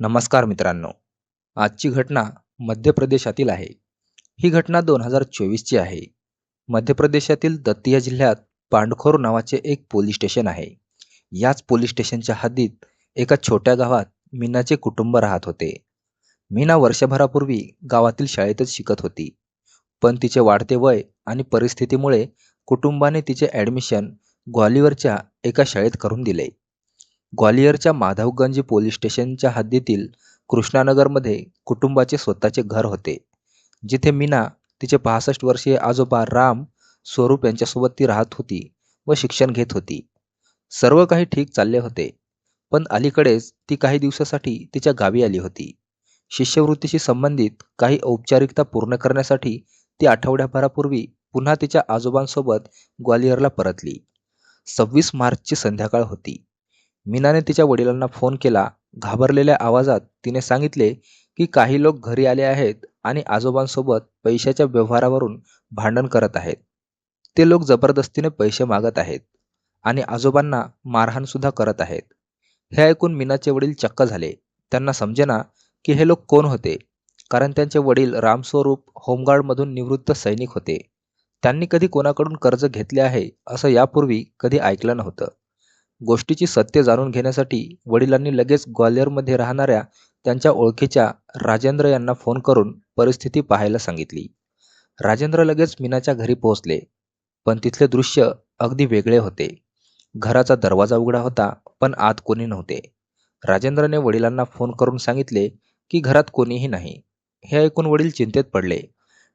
नमस्कार मित्रांनो. आजची घटना मध्य प्रदेशातील आहे. ही घटना दोन हजार चोवीसची आहे. मध्य प्रदेशातील दतिया जिल्ह्यात पांडखोर नावाचे एक पोलीस स्टेशन आहे. याच पोलीस स्टेशनच्या हद्दीत एका छोट्या गावात मीनाचे कुटुंब राहत होते. मीना वर्षभरापूर्वी गावातील शाळेतच शिकत होती. पण तिचे वाढते वय आणि परिस्थितीमुळे कुटुंबाने तिचे ॲडमिशन ग्वालियरच्या एका शाळेत करून दिले. ग्वालियरच्या माधवगंज पोलीस स्टेशनच्या हद्दीतील कृष्णानगरमध्ये कुटुंबाचे स्वतःचे घर होते. जिथे मीना तिचे पासष्ट वर्षीय आजोबा राम स्वरूप यांच्यासोबत ती राहत होती व शिक्षण घेत होती. सर्व काही ठीक चालले होते पण अलीकडेच ती काही दिवसासाठी तिच्या गावी आली होती. शिष्यवृत्तीशी संबंधित काही औपचारिकता पूर्ण करण्यासाठी ती आठवड्याभरापूर्वी पुन्हा तिच्या आजोबांसोबत ग्वालियरला परतली. सव्वीस मार्चची संध्याकाळ होती. मीनाने तिच्या वडिलांना फोन केला. घाबरलेल्या आवाजात तिने सांगितले की काही लोक घरी आले आहेत आणि आजोबांसोबत पैशाच्या व्यवहारावरून भांडण करत आहेत. ते लोक जबरदस्तीने पैसे मागत आहेत आणि आजोबांना मारहाणसुद्धा करत आहेत. हे ऐकून मीनाचे वडील चक्क झाले. त्यांना समजेना की हे लोक कोण होते? कारण त्यांचे वडील रामस्वरूप होमगार्डमधून निवृत्त सैनिक होते. त्यांनी कधी कोणाकडून कर्ज घेतले आहे असं यापूर्वी कधी ऐकलं नव्हतं. गोष्टीची सत्य जाणून घेण्यासाठी वडिलांनी लगेच ग्वाल्हेरमध्ये राहणाऱ्या त्यांच्या ओळखीच्या राजेंद्र यांना फोन करून परिस्थिती पाहायला सांगितली. राजेंद्र लगेच मीनाच्या घरी पोहोचले पण तिथले दृश्य अगदी वेगळे होते. घराचा दरवाजा उघडा होता पण आत कोणी नव्हते. राजेंद्रने वडिलांना फोन करून सांगितले की घरात कोणीही नाही. हे ऐकून वडील चिंतेत पडले.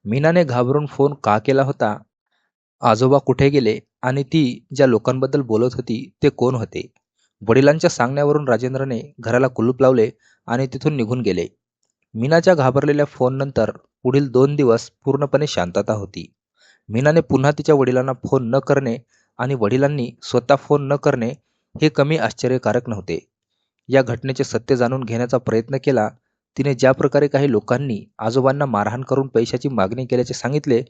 मीनाने घाबरून फोन का केला होता आजोबा कुठे गेले आणि ती ज्या लोकांबद्दल बोलत होती ते कोण होते? वडिलांच्या सांगण्यावरून राजेंद्रने घराला कुलूप लावले आणि तिथून निघून गेले. मीनाच्या घाबरलेल्या फोननंतर पुढील दोन दिवस पूर्णपणे शांतता होती. मीनाने पुन्हा तिच्या वडिलांना फोन न करणे आणि वडिलांनी स्वतः फोन न करणे हे कमी आश्चर्यकारक नव्हते. या घटनेचे सत्य जाणून घेण्याचा प्रयत्न केला तिने ज्या प्रकारे काही लोकांनी आजोबांना मारहाण करून पैशाची मागणी केल्याचे सांगितले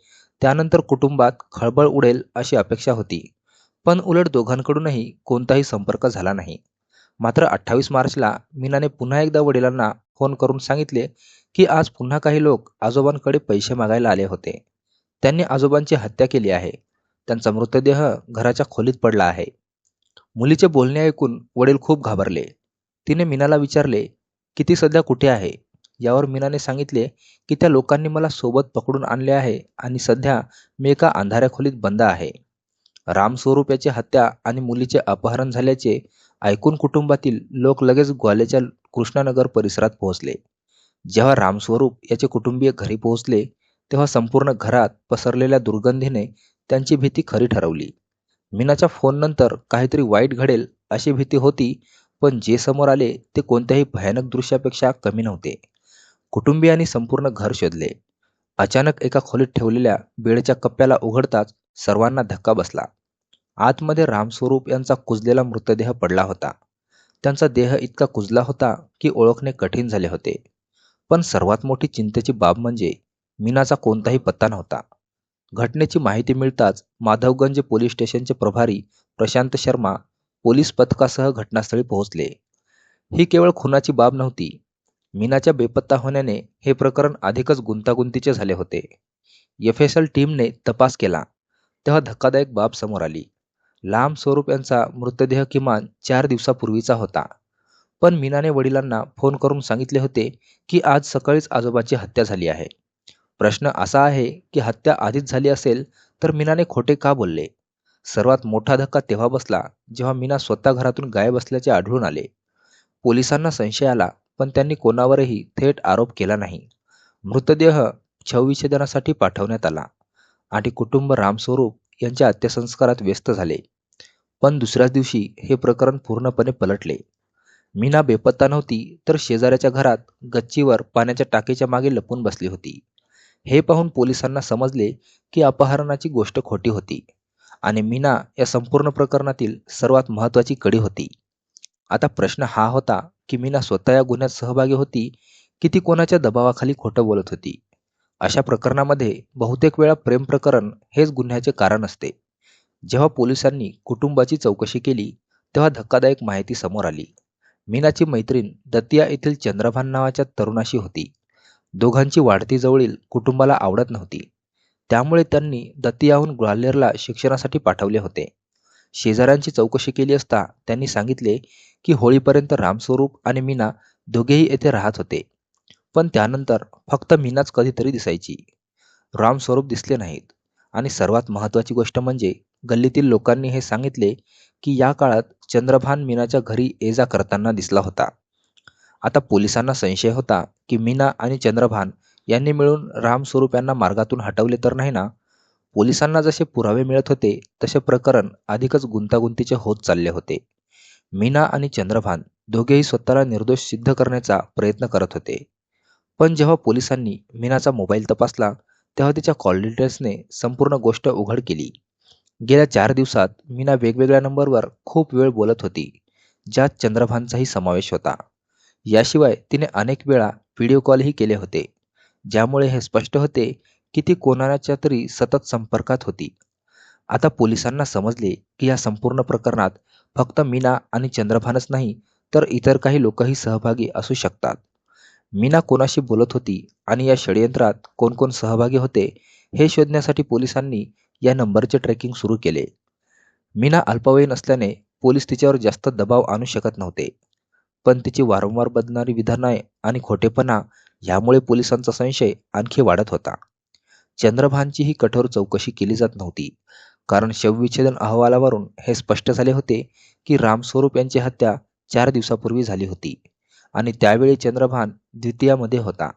त्यानंतर कुटुंबात खळबळ उडेल अशी अपेक्षा होती. पण उलट दोघांकडूनही कोणताही संपर्क झाला नाही. मात्र अठ्ठावीस मार्चला मीनाने पुन्हा एकदा वडिलांना फोन करून सांगितले की आज पुन्हा काही लोक आजोबांकडे पैसे मागायला आले होते. त्यांनी आजोबांची हत्या केली आहे. त्यांचा मृतदेह घराच्या खोलीत पडला आहे. मुलीचे बोलणे ऐकून वडील खूप घाबरले. तिने मीनाला विचारले की ती सध्या कुठे आहे? यावर मीनाने सांगितले की त्या लोकांनी मला सोबत पकडून आणले आहे आणि सध्या मी एका अंधाऱ्या खोलीत बंद आहे. रामस्वरूप याची हत्या आणि मुलीचे अपहरण झाल्याचे ऐकून कुटुंबातील लोक लगेच ग्वालेच्या कृष्णानगर परिसरात पोहोचले. जेव्हा रामस्वरूप याचे कुटुंबीय घरी पोहोचले तेव्हा संपूर्ण घरात पसरलेल्या दुर्गंधीने त्यांची भीती खरी ठरवली. मीनाच्या फोननंतर काहीतरी वाईट घडेल अशी भीती होती पण जे समोर आले ते कोणत्याही भयानक दृश्यापेक्षा कमी नव्हते. कुटुंबियांनी संपूर्ण घर शोधले. अचानक एका खोलीत ठेवलेल्या बेडच्या कप्प्याला उघडताच सर्वांना धक्का बसला. आतमध्ये रामस्वरूप यांचा कुजलेला मृतदेह पडला होता. त्यांचा देह इतका कुजला होता की ओळखणे कठीण झाले होते. पण सर्वात मोठी चिंतेची बाब म्हणजे मीनाचा कोणताही पत्ता नव्हता. घटनेची माहिती मिळताच माधवगंज पोलीस स्टेशनचे प्रभारी प्रशांत शर्मा पोलीस पथकासह घटनास्थळी पोहोचले. ही केवळ खुनाची बाब नव्हती मीनाच्या बेपत्ता होण्याने हे प्रकरण अधिकच गुंतागुंतीचे झाले होते. एफ एस एल टीमने तपास केला. तेव्हा धक्कादायक बाब समोर आली. लांब स्वरूप यांचा मृतदेह किमान चार दिवसापूर्वीचा होता. पण मीनाने वडिलांना फोन करून सांगितले होते की आज सकाळीच आजोबाची हत्या झाली आहे. प्रश्न असा आहे की हत्या आधीच झाली असेल तर मीनाने खोटे का बोलले? सर्वात मोठा धक्का तेव्हा बसला जेव्हा मीना स्वतः घरातून गायब असल्याचे आढळून आले. पोलिसांना संशय आला पण त्यांनी कोणावरही थेट आरोप केला नाही. मृतदेह शवविच्छेदनासाठी पाठवण्यात आला आणि कुटुंब रामस्वरूप यांच्या अंत्यसंस्कारात व्यस्त झाले. पण दुसऱ्याच दिवशी हे प्रकरण पूर्णपणे पलटले. मीना बेपत्ता नव्हती तर शेजाऱ्याच्या घरात गच्चीवर पाण्याच्या टाकीच्या मागे लपून बसली होती. हे पाहून पोलिसांना समजले की अपहरणाची गोष्ट खोटी होती आणि मीना या संपूर्ण प्रकरणातील सर्वात महत्त्वाची कडी होती. आता प्रश्न हा होता की मीना स्वतः या गुन्ह्यात सहभागी होती की ती कोणाच्या दबावाखाली खोटं बोलत होती? अशा प्रकरणामध्ये बहुतेक वेळा प्रेम प्रकरण हेच गुन्ह्याचे कारण असते. जेव्हा पोलिसांनी कुटुंबाची चौकशी केली तेव्हा धक्कादायक माहिती समोर आली. मीनाची मैत्रीण दतिया येथील चंद्रभान नावाच्या तरुणाशी होती. दोघांची वाढती जवळील कुटुंबाला आवडत नव्हती. त्यामुळे त्यांनी दतियाहून ग्वाल्हेरला शिक्षणासाठी पाठवले होते. शेजाऱ्यांची चौकशी केली असता त्यांनी सांगितले की होळीपर्यंत रामस्वरूप आणि मीना दोघेही येथे राहत होते. पण त्यानंतर फक्त मीनाच कधीतरी दिसायची. रामस्वरूप दिसले नाहीत. आणि सर्वात महत्त्वाची गोष्ट म्हणजे गल्लीतील लोकांनी हे सांगितले की या काळात चंद्रभान मीनाच्या घरी ये जा करताना दिसला होता. आता पोलिसांना संशय होता की मीना आणि चंद्रभान यांनी मिळून रामस्वरूप यांना मार्गातून हटवले तर नाही ना? पोलिसांना जसे पुरावे मिळत होते तसे प्रकरण अधिकच गुंतागुंतीचे होत चालले होते. मीना आणि चंद्रभान दोघेही स्वतःला निर्दोष सिद्ध करण्याचा प्रयत्न करत होते. पण जेव्हा पोलिसांनी मीनाचा मोबाईल तपासला तेव्हा तिच्या कॉल डिटेल्सने संपूर्ण गोष्ट उघड केली. गेल्या चार दिवसात मीना वेगवेगळ्या नंबरवर खूप वेळ बोलत होती ज्यात चंद्रभानचाही समावेश होता. याशिवाय तिने अनेक वेळा व्हिडिओ कॉलही केले होते ज्यामुळे हे स्पष्ट होते की ती कोणाच्या तरी सतत संपर्कात होती. आता पोलिसांना समजले की या संपूर्ण प्रकरणात फक्त मीना आणि चंद्रभानच नाही तर इतर काही लोकही सहभागी असू शकतात. मीना कोणाशी बोलत होती आणि या षडयंत्रात कोण कोण सहभागी होते हे शोधण्यासाठी पोलिसांनी या नंबरचे ट्रेकिंग सुरू केले. मीना अल्पवयीन असल्याने पोलीस तिच्यावर जास्त दबाव आणू शकत नव्हते. पण तिची वारंवार बदलणारी विधाने आणि खोटेपणा यामुळे पोलिसांचा संशय आणखी वाढत होता. चंद्रभानची ही कठोर चौकशी केली जात नव्हती. कारण शवविच्छेदन अहवालावरून हे स्पष्ट झाले होते की रामस्वरूप यांची हत्या चार दिवसापूर्वी झाली होती आणि त्यावेळी चंद्रभान द्वितीयामध्ये होता.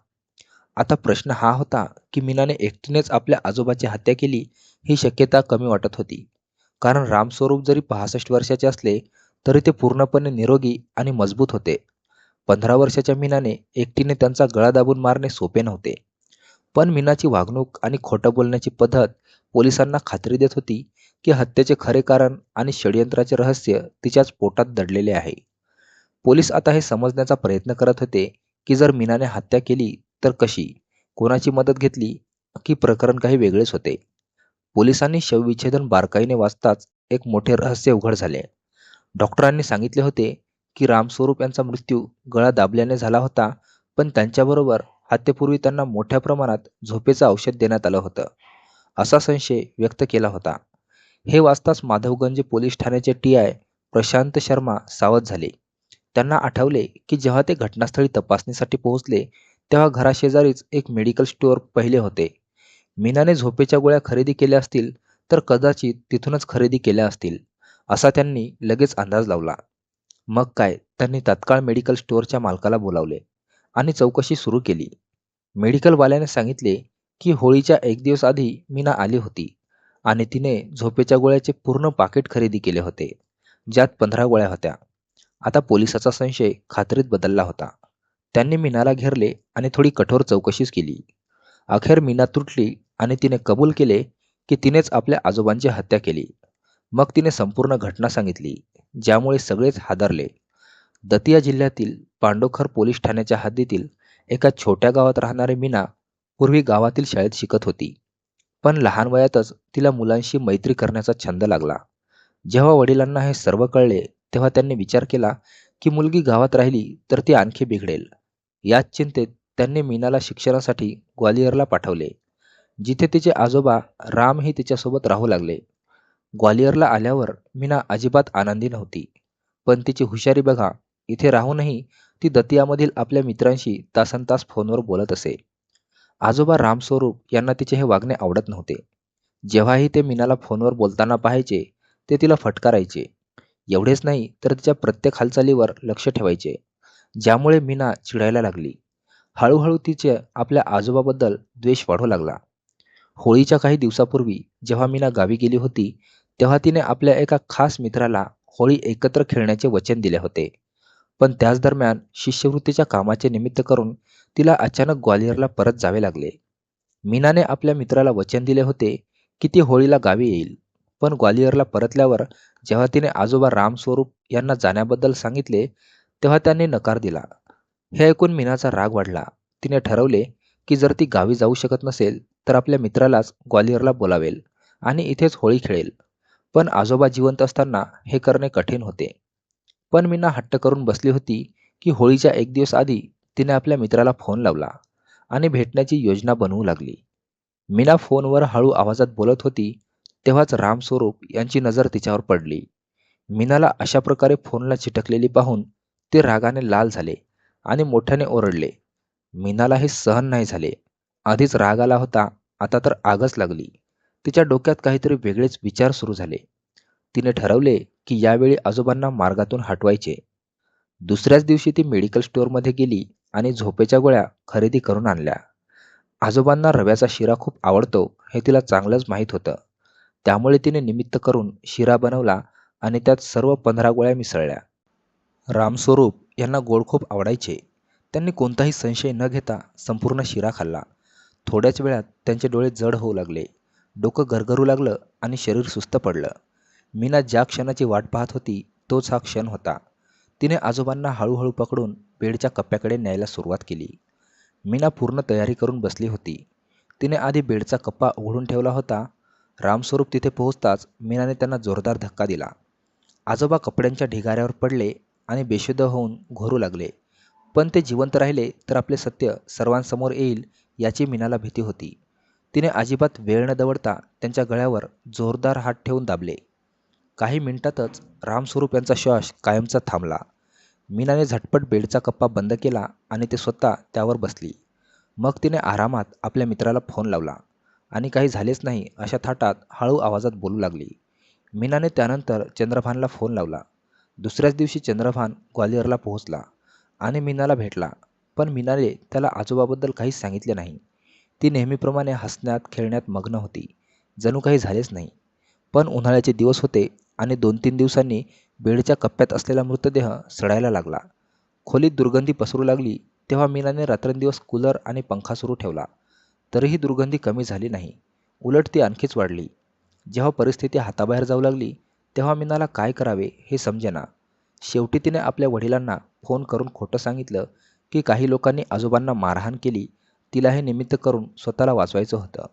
आता प्रश्न हा होता की मीनाने एकटीनेच आपल्या आजोबाची हत्या केली ही शक्यता कमी वाटत होती. कारण रामस्वरूप जरी पासष्ट वर्षाचे असले तरी ते पूर्णपणे निरोगी आणि मजबूत होते. पंधरा वर्षाच्या मीनाने एकटीने त्यांचा गळा दाबून मारणे सोपे नव्हते. पण मीनाची वागणूक आणि खोटं बोलण्याची पद्धत पोलिसांना खात्री देत होती की हत्येचे खरे कारण आणि षडयंत्राचे रहस्य तिच्याच पोटात दडलेले आहे. पोलीस आता हे समजण्याचा प्रयत्न करत होते की जर मीनाने हत्या केली तर कशी? कोणाची मदत घेतली? की प्रकरण काही वेगळेच होते? पोलिसांनी शवविच्छेदन बारकाईने वाचताच एक मोठे रहस्य उघड झाले. डॉक्टरांनी सांगितले होते की रामस्वरूप यांचा मृत्यू गळा दाबल्याने झाला होता पण त्यांच्याबरोबर हत्येपूर्वी त्यांना मोठ्या प्रमाणात झोपेचं औषध देण्यात आलं होतं. असा संशय व्यक्त केला होता. हे वाचताच माधवगंज पोलीस ठाण्याचे टी आय प्रशांत शर्मा सावध झाले. त्यांना आठवले की जेव्हा ते घटनास्थळी तपासणीसाठी पोहोचले तेव्हा घराशेजारीच एक मेडिकल स्टोअर पहिले होते. मीनाने झोपेच्या गोळ्या खरेदी केल्या असतील तर कदाचित तिथूनच खरेदी केल्या असतील असा त्यांनी लगेच अंदाज लावला. मग काय त्यांनी तत्काळ मेडिकल स्टोअरच्या मालकाला बोलावले. आणि चौकशी सुरू केली. मेडिकलवाल्याने सांगितले की होळीच्या एक दिवस आधी मीना आली होती आणि तिने झोपेच्या गोळ्याचे पूर्ण पाकिट खरेदी केले होते ज्यात पंधरा गोळ्या होत्या. आता पोलिसाचा संशय खात्रीत बदलला होता. त्यांनी मीनाला घेरले आणि थोडी कठोर चौकशीच केली. अखेर मीना तुटली आणि तिने कबूल केले की तिनेच आपल्या आजोबांची हत्या केली. मग तिने संपूर्ण घटना सांगितली ज्यामुळे सगळेच हादरले. दतिया जिल्ह्यातील पांडोखर पोलीस ठाण्याच्या हद्दीतील एका छोट्या गावात राहणारी मीना पूर्वी गावातील शाळेत शिकत होती. पण लहान वयातच तिला मुलांशी मैत्री करण्याचा छंद लागला. जेव्हा वडिलांना हे सर्व कळले तेव्हा त्यांनी विचार केला की मुलगी गावात राहिली तर ती आणखी बिघडेल. याच चिंतेत त्यांनी मीनाला शिक्षणासाठी ग्वालियरला पाठवले. जिथे तिचे आजोबा रामही तिच्यासोबत राहू लागले. ग्वालियरला आल्यावर मीना अजिबात आनंदी नव्हती. पण तिची हुशारी बघा इथे राहूनही ती दतियामधील आपल्या मित्रांशी तासनतास फोनवर बोलत असे. आजोबा रामस्वरूप यांना तिचे हे वागणे आवडत नव्हते. जेव्हाही ते मीनाला फोनवर बोलताना पाहायचे ते तिला फटकारायचे. एवढेच नाही तर तिच्या प्रत्येक हालचालीवर लक्ष ठेवायचे. ज्यामुळे मीना चिडायला लागली. हळूहळू तिचे आपल्या आजोबाबद्दल द्वेष वाढू लागला. होळीच्या काही दिवसापूर्वी जेव्हा मीना गावी गेली होती तेव्हा तिने आपल्या एका खास मित्राला होळी एकत्र खेळण्याचे वचन दिले होते. पण त्याच दरम्यान शिष्यवृत्तीच्या कामाचे निमित्त करून तिला अचानक ग्वालियरला परत जावे लागले. मीनाने आपल्या मित्राला वचन दिले होते की ती होळीला गावी येईल. पण ग्वालियरला परतल्यावर जेव्हा तिने आजोबा रामस्वरूप यांना जाण्याबद्दल सांगितले तेव्हा त्यांनी नकार दिला. हे ऐकून मीनाचा राग वाढला. तिने ठरवले की जर ती गावी जाऊ शकत नसेल तर आपल्या मित्रालाच ग्वालियरला बोलावेल आणि इथेच होळी खेळेल. पण आजोबा जिवंत असताना हे करणे कठीण होते. पण मीना हट्ट करून बसली होती की होळीच्या एक दिवस आधी तिने आपल्या मित्राला फोन लावला आणि भेटण्याची योजना बनवू लागली. मीना फोनवर हळू आवाजात बोलत होती तेव्हाच रामस्वरूप यांची नजर तिच्यावर पडली. मीनाला अशा प्रकारे फोनला चिटकलेली पाहून ते रागाने लाल झाले आणि मोठ्याने ओरडले. मीनाला हे सहन नाही झाले. आधीच राग आला होता आता तर आगच लागली. तिच्या डोक्यात काहीतरी वेगळेच विचार सुरू झाले. तिने ठरवले की यावेळी आजोबांना मार्गातून हटवायचे. दुसऱ्याच दिवशी ती मेडिकल स्टोअरमध्ये गेली आणि झोपेच्या गोळ्या खरेदी करून आणल्या. आजोबांना रव्याचा शिरा खूप आवडतो हे तिला चांगलंच माहीत होतं. त्यामुळे तिने निमित्त करून शिरा बनवला आणि त्यात सर्व पंधरा गोळ्या मिसळल्या. रामस्वरूप यांना गोड खूप आवडायचे. त्यांनी कोणताही संशय न घेता संपूर्ण शिरा खाल्ला. थोड्याच वेळात त्यांचे डोळे जड होऊ लागले. डोकं गरगरू लागलं आणि शरीर सुस्त पडलं. मीना ज्या क्षणाची वाट पाहत होती तोच हा क्षण होता. तिने आजोबांना हळूहळू पकडून बेडच्या कप्प्याकडे न्यायला सुरुवात केली. मीना पूर्ण तयारी करून बसली होती. तिने आधी बेडचा कप्पा उघडून ठेवला होता. रामस्वरूप तिथे पोहोचताच मीनाने त्यांना जोरदार धक्का दिला. आजोबा कपड्यांच्या ढिगाऱ्यावर पडले आणि बेशुद्ध होऊन घोरू लागले. पण ते जिवंत राहिले तर आपले सत्य सर्वांसमोर येईल याची मीनाला भीती होती. तिने अजिबात वेळ न दवडता त्यांच्या गळ्यावर जोरदार हात ठेवून दाबले. काही मिनिटातच रामस्वरूप यांचा श्वास कायमचा थांबला. मीनाने झटपट बेडचा कप्पा बंद केला आणि ते स्वतः त्यावर बसली. मग तिने आरामात आपल्या मित्राला फोन लावला. आणि काही झालेच नाही अशा थाटात हळू आवाजात बोलू लागली. मीनाने त्यानंतर चंद्रभानला फोन लावला. दुसऱ्याच दिवशी चंद्रभान ग्वालियरला पोहोचला आणि मीनाला भेटला. पण मीनाने त्याला आजोबाबद्दल काहीच सांगितले नाही. ती नेहमीप्रमाणे हसण्यात खेळण्यात मग्न होती. जणू काही झालेच नाही. पण उन्हाळ्याचे दिवस होते आणि दोन तीन दिवसांनी बेडच्या कप्प्यात असलेला मृतदेह सडायला लागला. खोलीत दुर्गंधी पसरू लागली तेव्हा मीनाने रात्रंदिवस कूलर आणि पंखा सुरू ठेवला. तरीही दुर्गंधी कमी झाली नाही. उलट ती आणखीच वाढली. जेव्हा परिस्थिती हाताबाहेर जाऊ लागली तेव्हा मीनाला काय करावे हे समजेना. शेवटी तिने आपल्या वडिलांना फोन करून खोटं सांगितलं की काही लोकांनी आजोबांना मारहाण केली तिला हे निमित्त करून स्वतःला वाचवायचं होतं.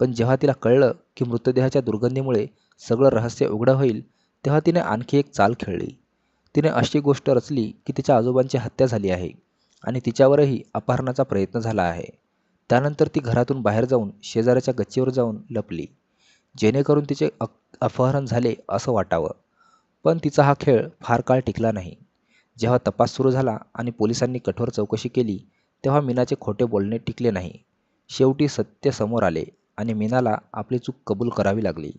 पण जेव्हा तिला कळलं की मृतदेहाच्या दुर्गंधीमुळे सगळं रहस्य उघडं होईल तेव्हा तिने आणखी एक चाल खेळली. तिने अशी गोष्ट रचली की तिच्या आजोबांची हत्या झाली आहे आणि तिच्यावरही अपहरणाचा प्रयत्न झाला आहे. त्यानंतर ती घरातून बाहेर जाऊन शेजाऱ्याच्या गच्चीवर जाऊन लपली जेणेकरून तिचे अ अपहरण झाले असं वाटावं. पण तिचा हा खेळ फार काळ टिकला नाही. जेव्हा तपास सुरू झाला आणि पोलिसांनी कठोर चौकशी केली तेव्हा मीनाचे खोटे बोलणे टिकले नाही. शेवटी सत्य समोर आले आणि मीनाला आपली चूक कबूल करावी लागली.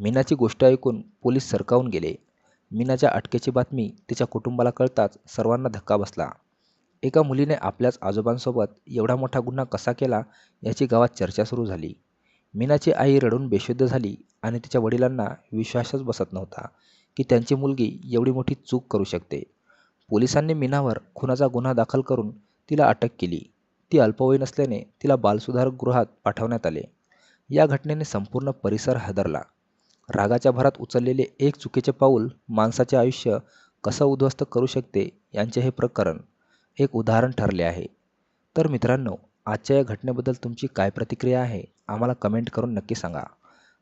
मीनाची गोष्ट ऐकून पोलीस सरकावून गेले. मीनाच्या अटकेची बातमी तिच्या कुटुंबाला कळताच सर्वांना धक्का बसला. एका मुलीने आपल्याच आजोबांसोबत एवढा मोठा गुन्हा कसा केला याची गावात चर्चा सुरू झाली. मीनाची आई रडून बेशुद्ध झाली आणि तिच्या वडिलांना विश्वासच बसत नव्हता की त्यांची मुलगी एवढी मोठी चूक करू शकते. पोलिसांनी मीनावर खुनाचा गुन्हा दाखल करून तिला अटक केली. ती अल्पवयीन असल्याने तिला बालसुधारक गृहात पाठवण्यात आले. या घटनेने संपूर्ण परिसर हादरला. रागाच्या भरात उचललेले एक चुकीचे पाऊल माणसाचे आयुष्य कसं उद्ध्वस्त करू शकते यांचे हे प्रकरण एक उदाहरण ठरले आहे. तर मित्रांनो आजच्या या घटनेबद्दल तुमची काय प्रतिक्रिया आहे आम्हाला कमेंट करून नक्की सांगा.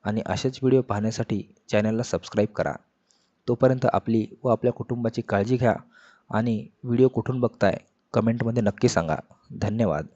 आणि असेच व्हिडिओ पाहण्यासाठी चॅनलला सबस्क्राईब करा. तोपर्यंत आपली व आपल्या कुटुंबाची काळजी घ्या आणि व्हिडिओ कुठून बघताय कमेंटमध्ये नक्की सांगा. धन्यवाद.